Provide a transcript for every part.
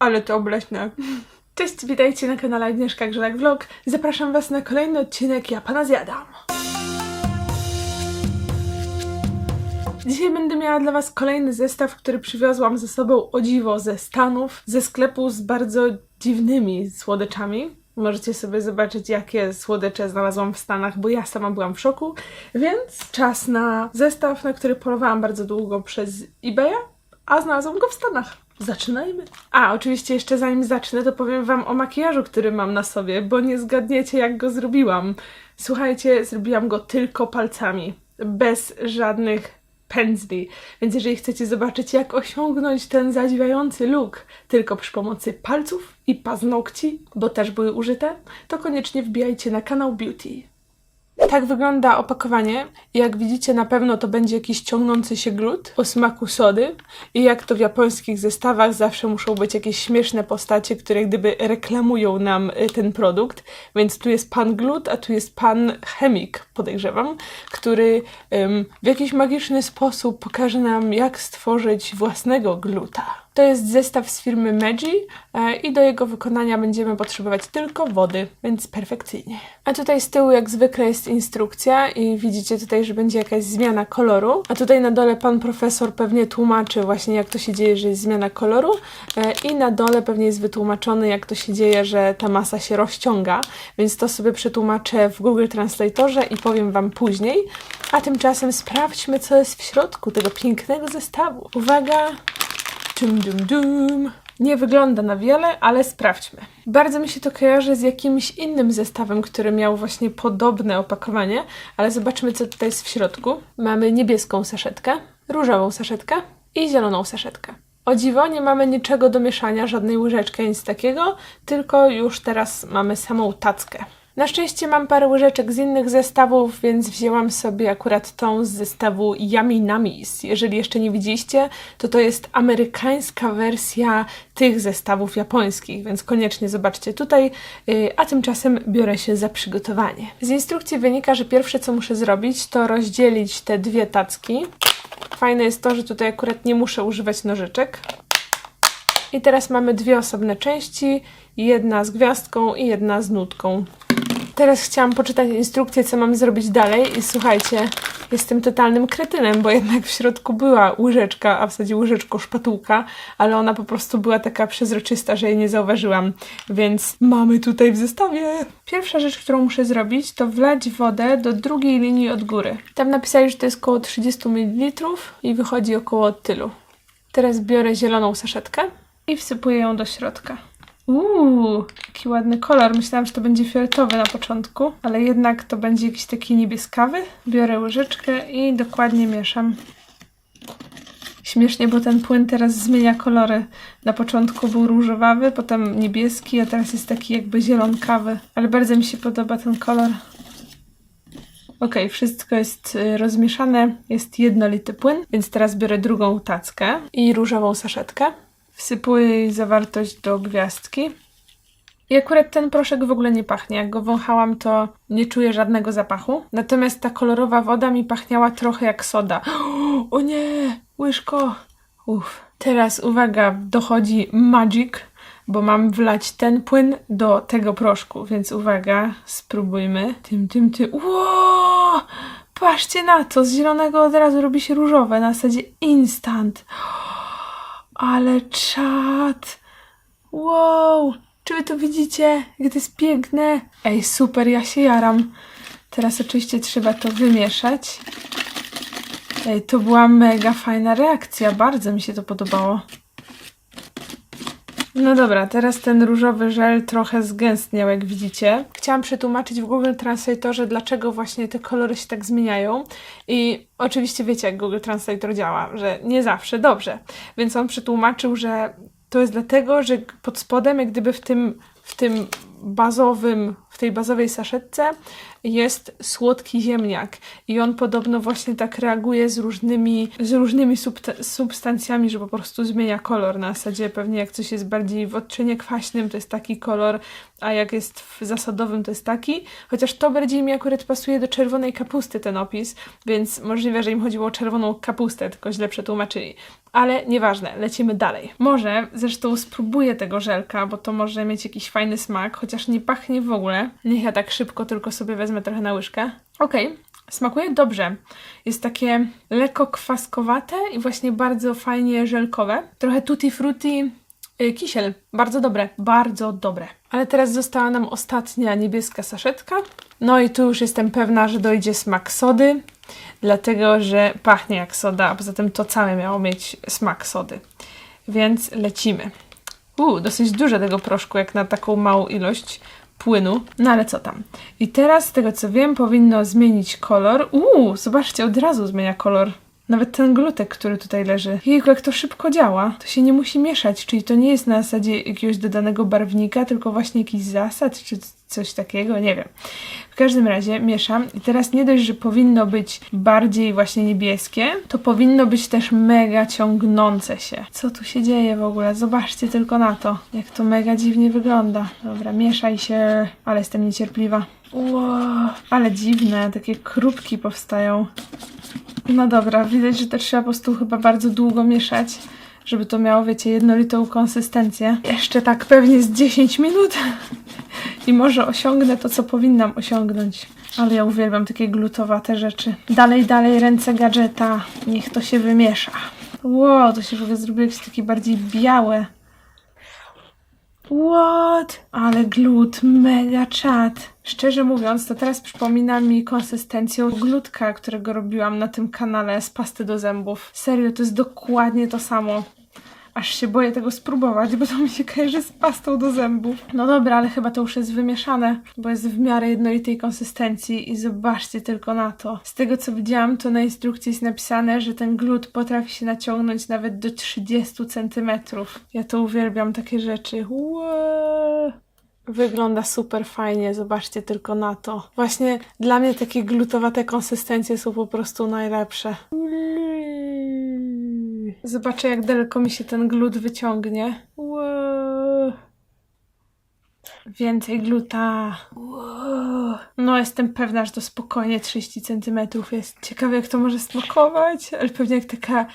Ale to obleśne. Cześć, witajcie na kanale Agnieszka Grzelak Vlog. Zapraszam Was na kolejny odcinek Ja Pana Zjadam. Dzisiaj będę miała dla Was kolejny zestaw, który przywiozłam ze sobą o dziwo ze Stanów, ze sklepu z bardzo dziwnymi słodyczami. Możecie sobie zobaczyć, jakie słodycze znalazłam w Stanach, bo ja sama byłam w szoku. Więc czas na zestaw, na który polowałam bardzo długo przez eBaya, a znalazłam go w Stanach. Zaczynajmy. A, oczywiście jeszcze zanim zacznę, to powiem Wam o makijażu, który mam na sobie, bo nie zgadniecie, jak go zrobiłam. Słuchajcie, zrobiłam go tylko palcami, bez żadnych pędzli. Więc jeżeli chcecie zobaczyć, jak osiągnąć ten zadziwiający look tylko przy pomocy palców i paznokci, bo też były użyte, to koniecznie wbijajcie na kanał Beauty. Tak wygląda opakowanie. Jak widzicie, na pewno to będzie jakiś ciągnący się glut o smaku sody. I jak to w japońskich zestawach, zawsze muszą być jakieś śmieszne postacie, które gdyby reklamują nam y, ten produkt. Więc tu jest pan glut, a tu jest pan chemik, podejrzewam, który w jakiś magiczny sposób pokaże nam, jak stworzyć własnego gluta. To jest zestaw z firmy Meiji e, i do jego wykonania będziemy potrzebować tylko wody, więc perfekcyjnie. A tutaj z tyłu jak zwykle jest instrukcja i widzicie tutaj, że będzie jakaś zmiana koloru. A tutaj na dole pan profesor pewnie tłumaczy właśnie jak to się dzieje, że jest zmiana koloru e, i na dole pewnie jest wytłumaczone jak to się dzieje, że ta masa się rozciąga, więc to sobie przetłumaczę w Google Translatorze i powiem wam później. A tymczasem sprawdźmy co jest w środku tego pięknego zestawu. Uwaga! Dum, dum, dum. Nie wygląda na wiele, ale sprawdźmy. Bardzo mi się to kojarzy z jakimś innym zestawem, który miał właśnie podobne opakowanie, ale zobaczmy, co tutaj jest w środku. Mamy niebieską saszetkę, różową saszetkę i zieloną saszetkę. O dziwo, nie mamy niczego do mieszania, żadnej łyżeczki, nic takiego, tylko już teraz mamy samą tackę. Na szczęście mam parę łyżeczek z innych zestawów, więc wzięłam sobie akurat tą z zestawu Yummy Nummies. Jeżeli jeszcze nie widzieliście, to to jest amerykańska wersja tych zestawów japońskich, więc koniecznie zobaczcie tutaj, yy, a tymczasem biorę się za przygotowanie. Z instrukcji wynika, że pierwsze co muszę zrobić to rozdzielić te dwie tacki. Fajne jest to, że tutaj akurat nie muszę używać nożyczek. I teraz mamy dwie osobne części, jedna z gwiazdką i jedna z nutką. Teraz chciałam poczytać instrukcję, co mam zrobić dalej i słuchajcie, jestem totalnym kretynem, bo jednak w środku była łyżeczka, a w zasadzie łyżeczko szpatułka, ale ona po prostu była taka przezroczysta, że jej nie zauważyłam, więc mamy tutaj w zestawie. Pierwsza rzecz, którą muszę zrobić, to wlać wodę do drugiej linii od góry. Tam napisali, że to jest około 30 ml i wychodzi około tylu. Teraz biorę zieloną saszetkę i wsypuję ją do środka. Uuu, jaki ładny kolor. Myślałam, że to będzie fioletowy na początku, ale jednak to będzie jakiś taki niebieskawy. Biorę łyżeczkę i dokładnie mieszam. Śmiesznie, bo ten płyn teraz zmienia kolory. Na początku był różowawy, potem niebieski, a teraz jest taki jakby zielonkawy. Ale bardzo mi się podoba ten kolor. Ok, wszystko jest y, rozmieszane, jest jednolity płyn, więc teraz biorę drugą tackę i różową saszetkę. Wsypuję jej zawartość do gwiazdki. I akurat ten proszek w ogóle nie pachnie. Jak go wąchałam, to nie czuję żadnego zapachu. Natomiast ta kolorowa woda mi pachniała trochę jak soda. O nie, łyżko. Uff. Teraz uwaga, dochodzi magic, bo mam wlać ten płyn do tego proszku, więc uwaga, spróbujmy. Tym, tym, tym. Ło! Patrzcie na to, z zielonego od razu robi się różowe, na zasadzie instant. Ale czad! Wow! Czy wy to widzicie? Jak to jest piękne? Ej, super, ja się jaram. Teraz oczywiście trzeba to wymieszać. Ej, to była mega fajna reakcja. Bardzo mi się to podobało. No dobra, teraz ten różowy żel trochę zgęstniał, jak widzicie. Chciałam przetłumaczyć w Google Translatorze, dlaczego właśnie te kolory się tak zmieniają. I oczywiście wiecie, jak Google Translator działa, że nie zawsze dobrze. Więc on przetłumaczył, że to jest dlatego, że pod spodem, jak gdyby w tym, w tym bazowym, w tej bazowej saszetce jest słodki ziemniak i on podobno właśnie tak reaguje z różnymi, z różnymi substancjami, że po prostu zmienia kolor. Na zasadzie pewnie jak coś jest bardziej w odczynie kwaśnym, to jest taki kolor, a jak jest w zasadowym, to jest taki. Chociaż to bardziej mi akurat pasuje do czerwonej kapusty ten opis, więc możliwe, że im chodziło o czerwoną kapustę, tylko źle przetłumaczyli. Ale nieważne, lecimy dalej. Może zresztą spróbuję tego żelka, bo to może mieć jakiś fajny smak, chociaż nie pachnie w ogóle. Niech ja tak szybko tylko sobie wezmę trochę na łyżkę. Okej, smakuje dobrze. Jest takie lekko kwaskowate i właśnie bardzo fajnie żelkowe. Trochę tutti frutti, y, kisiel. Bardzo dobre, bardzo dobre. Ale teraz została nam ostatnia niebieska saszetka. No i tu już jestem pewna, że dojdzie smak sody, dlatego że pachnie jak soda, a poza tym to całe miało mieć smak sody. Więc lecimy. Uuu, dosyć dużo tego proszku, jak na taką małą ilość płynu. No ale co tam. I teraz, z tego co wiem, powinno zmienić kolor. Uuu, zobaczcie, od razu zmienia kolor. Nawet ten glutek, który tutaj leży. Jejku, jak to szybko działa. To się nie musi mieszać, czyli to nie jest na zasadzie jakiegoś dodanego barwnika, tylko właśnie jakiś zasad, czy coś takiego, nie wiem. W każdym razie mieszam i teraz nie dość, że powinno być bardziej właśnie niebieskie, to powinno być też mega ciągnące się. Co tu się dzieje w ogóle? Zobaczcie tylko na to, jak to mega dziwnie wygląda. Dobra, mieszaj się, ale jestem niecierpliwa. Wow, ale dziwne, takie krupki powstają. No dobra, widać, że to trzeba po prostu chyba bardzo długo mieszać, żeby to miało, wiecie, jednolitą konsystencję. Jeszcze tak pewnie z 10 minut i może osiągnę to, co powinnam osiągnąć. Ale ja uwielbiam takie glutowate rzeczy. Dalej, dalej, ręce gadżeta. Niech to się wymiesza. Wow, to się w ogóle zrobiło jakieś takie bardziej białe. What? Ale glut, mega czad. Szczerze mówiąc, to teraz przypomina mi konsystencję glutka, którego robiłam na tym kanale z pasty do zębów. Serio, to jest dokładnie to samo. Aż się boję tego spróbować, bo to mi się kojarzy z pastą do zębów. No dobra, ale chyba to już jest wymieszane, bo jest w miarę jednolitej konsystencji i zobaczcie tylko na to. Z tego co widziałam, to na instrukcji jest napisane, że ten glut potrafi się naciągnąć nawet do 30 cm. Ja to uwielbiam, takie rzeczy. Wow. Wygląda super fajnie, zobaczcie tylko na to. Właśnie dla mnie takie glutowate konsystencje są po prostu najlepsze. Zobaczę, jak daleko mi się ten glut wyciągnie. Wow. Więcej gluta. Wow. No, jestem pewna, że to spokojnie 30 cm jest. Ciekawe, jak to może smakować, ale pewnie jak taka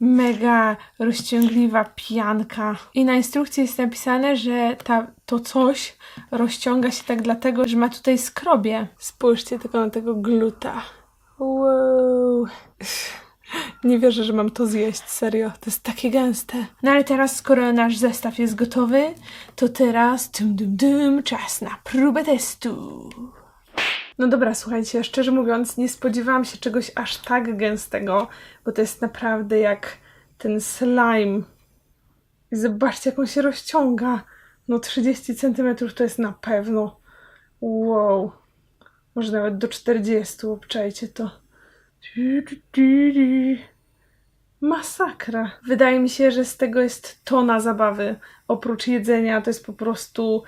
mega rozciągliwa pianka. I na instrukcji jest napisane, że ta, to coś rozciąga się tak dlatego, że ma tutaj skrobie. Spójrzcie tylko na tego gluta. Wow. Nie wierzę, że mam to zjeść, serio. To jest takie gęste. No ale teraz, skoro nasz zestaw jest gotowy, to teraz dum dum dum, czas na próbę testu. No dobra, słuchajcie, szczerze mówiąc, nie spodziewałam się czegoś aż tak gęstego, bo to jest naprawdę jak ten slime. I zobaczcie, jak on się rozciąga. No 30 cm to jest na pewno. Wow. Może nawet do 40, obczajcie to. Masakra. Wydaje mi się, że z tego jest tona zabawy. Oprócz jedzenia, to jest po prostu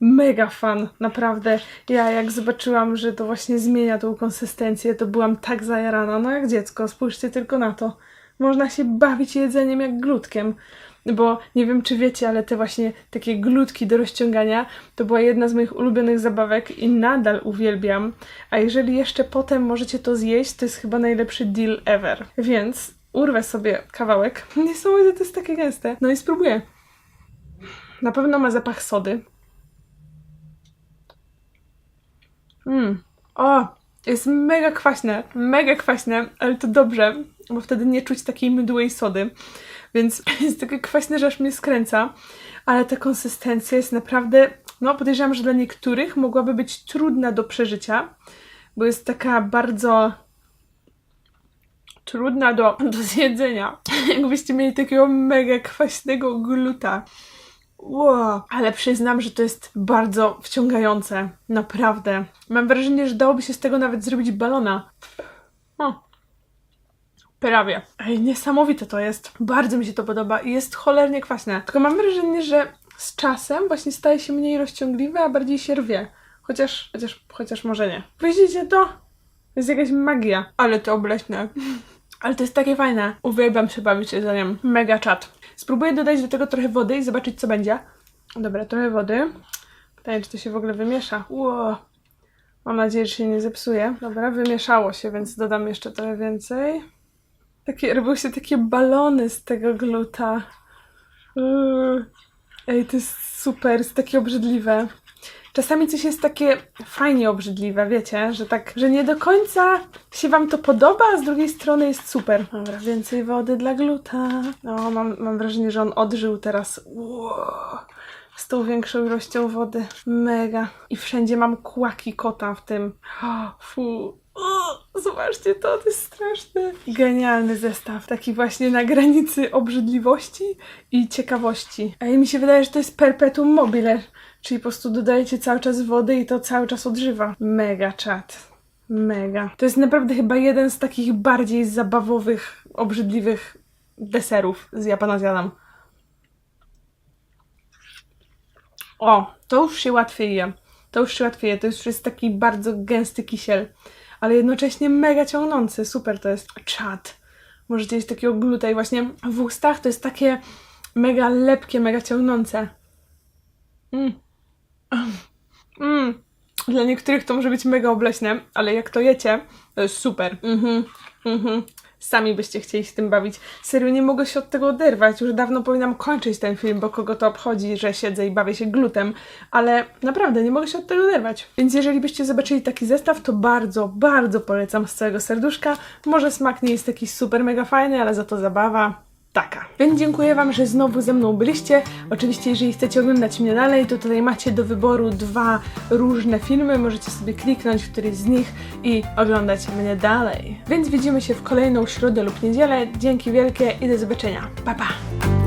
mega fan, naprawdę. Ja jak zobaczyłam, że to właśnie zmienia tą konsystencję, to byłam tak zajarana. No jak dziecko, spójrzcie tylko na to. Można się bawić jedzeniem jak glutkiem. Bo nie wiem, czy wiecie, ale te właśnie takie glutki do rozciągania to była jedna z moich ulubionych zabawek i nadal uwielbiam. A jeżeli jeszcze potem możecie to zjeść, to jest chyba najlepszy deal ever. Więc urwę sobie kawałek. Niesamowite, to jest takie gęste. No i spróbuję. Na pewno ma zapach sody. Mmm. O, jest mega kwaśne, mega kwaśne, ale to dobrze, bo wtedy nie czuć takiej mydłej sody. Więc jest takie kwaśne, że aż mnie skręca, ale ta konsystencja jest naprawdę, no podejrzewam, że dla niektórych mogłaby być trudna do przeżycia, bo jest taka bardzo trudna do, do zjedzenia. Jakbyście mieli takiego mega kwaśnego gluta. Wow, ale przyznam, że to jest bardzo wciągające. Naprawdę. Mam wrażenie, że dałoby się z tego nawet zrobić balona. O. Prawie. Ej, niesamowite to jest. Bardzo mi się to podoba i jest cholernie kwaśne. Tylko mam wrażenie, że z czasem właśnie staje się mniej rozciągliwe, a bardziej się rwie. Chociaż, chociaż, chociaż może nie. Widzicie to? Jest jakaś magia. Ale to obleśne. Ale to jest takie fajne. Uwielbiam się bawić jedzeniem. Mega czat. Spróbuję dodać do tego trochę wody i zobaczyć, co będzie. Dobra, trochę wody. Pytanie, czy to się w ogóle wymiesza. Mam nadzieję, że się nie zepsuje. Dobra, wymieszało się, więc dodam jeszcze trochę więcej. Takie, robią się takie balony z tego gluta. Uuu. Ej, to jest super, jest takie obrzydliwe. Czasami coś jest takie fajnie obrzydliwe, wiecie, że tak, że nie do końca się wam to podoba, a z drugiej strony jest super. Dobra, więcej wody dla gluta. No, mam, mam wrażenie, że on odżył teraz. Z tą większą ilością wody. Mega. I wszędzie mam kłaki kota w tym. O, Fu. Zobaczcie to, to jest straszne. Genialny zestaw. Taki właśnie na granicy obrzydliwości i ciekawości. A mi się wydaje, że to jest perpetuum mobile. Czyli po prostu dodajecie cały czas wody i to cały czas odżywa. Mega czat. Mega. To jest naprawdę chyba jeden z takich bardziej zabawowych, obrzydliwych deserów z Japana zjadam. O, to już się łatwiej je. To już się łatwiej je. To już jest taki bardzo gęsty kisiel, ale jednocześnie mega ciągnący. Super to jest. Czad. Możecie jeść takiego gluta i właśnie w ustach to jest takie mega lepkie, mega ciągnące. Mm. Mm. Dla niektórych to może być mega obleśne, ale jak to jecie, to jest super. Mhm. Mhm. Sami byście chcieli się tym bawić. Serio, nie mogę się od tego oderwać. Już dawno powinnam kończyć ten film, bo kogo to obchodzi, że siedzę i bawię się glutem. Ale naprawdę, nie mogę się od tego oderwać. Więc jeżeli byście zobaczyli taki zestaw, to bardzo, bardzo polecam z całego serduszka. Może smak nie jest taki super mega fajny, ale za to zabawa taka. Więc dziękuję Wam, że znowu ze mną byliście. Oczywiście, jeżeli chcecie oglądać mnie dalej, to tutaj macie do wyboru dwa różne filmy. Możecie sobie kliknąć w któryś z nich i oglądać mnie dalej. Więc widzimy się w kolejną środę lub niedzielę. Dzięki wielkie i do zobaczenia. Pa, pa!